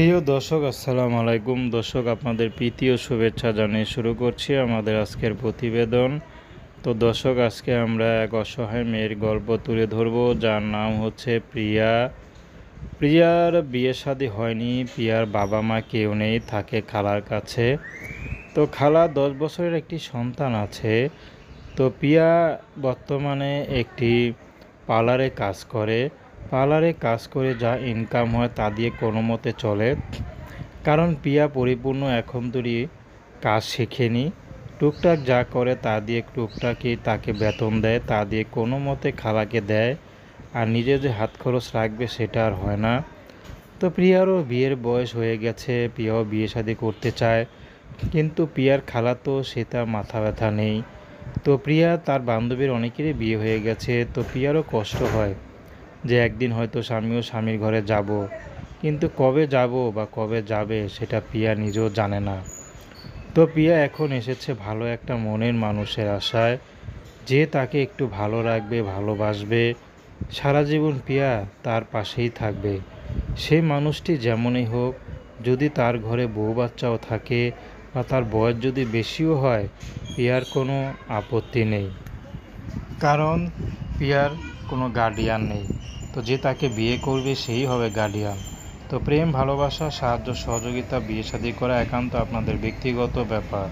প্রিয় দর্শক, আসসালামু আলাইকুম। দর্শক, আপনাদের প্রীতি ও শুভেচ্ছা জানিয়ে শুরু করছি আমাদের আজকের প্রতিবেদন। তো দর্শক, আজকে আমরা এক অসহায় মেয়ের গল্প তুলে ধরব, যার নাম হচ্ছে প্রিয়া। প্রিয়ার বিয়ে শাদী হয়নি, প্রিয়ার বাবা মা কেউ নেই, থাকে খালার কাছে। তো খালা দশ বছরের একটি সন্তান আছে। তো প্রিয়া বর্তমানে একটি পার্লারে কাজ করে। পার্লারে কাজ করে যা ইনকাম হয় তা দিয়ে কোনো মতে চলে। কারণ পিয়া পরিপূর্ণ এখন তৈরি কাজ শেখেনি। টুকটাক যা করে তা দিয়ে টুকটাকই তাকে বেতন দেয়, তা দিয়ে কোনো মতে খালাকে দেয় আর নিজে যে হাত খরচ রাখবে সেটা আর হয় না। তো প্রিয়ারও বিয়ের বয়স হয়ে গেছে, প্রিয়াও বিয়ে শাদি করতে চায়, কিন্তু প্রিয়ার খালা তো সে তার মাথা ব্যথা নেই। তো প্রিয়া তার বান্ধবীর অনেকেরই বিয়ে হয়ে গেছে, তো প্রিয়ারও কষ্ট হয়। যে একদিন হয়তো স্বামীও স্বামীর ঘরে যাব। কিন্তু কবে যাব বা কবে যাবে সেটা পিয়া নিজেও জানে না। তো পিয়া এখন এসেছে ভালো একটা মনের মানুষের আশায়। যে তাকে একটু ভালো রাখবে, ভালোবাসবে, সারা জীবন প্রিয়া তার পাশেই থাকবে। সেই মানুষটি যেমনই হোক, যদি তার ঘরে বউ বাচ্চাও থাকে বা তার বয়স যদি বেশিও হয় পিয়ার কোনো আপত্তি নেই। কারণ প্রিয়ার কোনো গার্ডিয়ান নেই। তো যে তাকে বিয়ে করবে সেই হবে গার্ডিয়ান তো প্রেম, ভালোবাসা, সাহায্য, সহযোগিতা বিয়ে শাদী করা একান্ত আপনাদের ব্যক্তিগত ব্যাপার।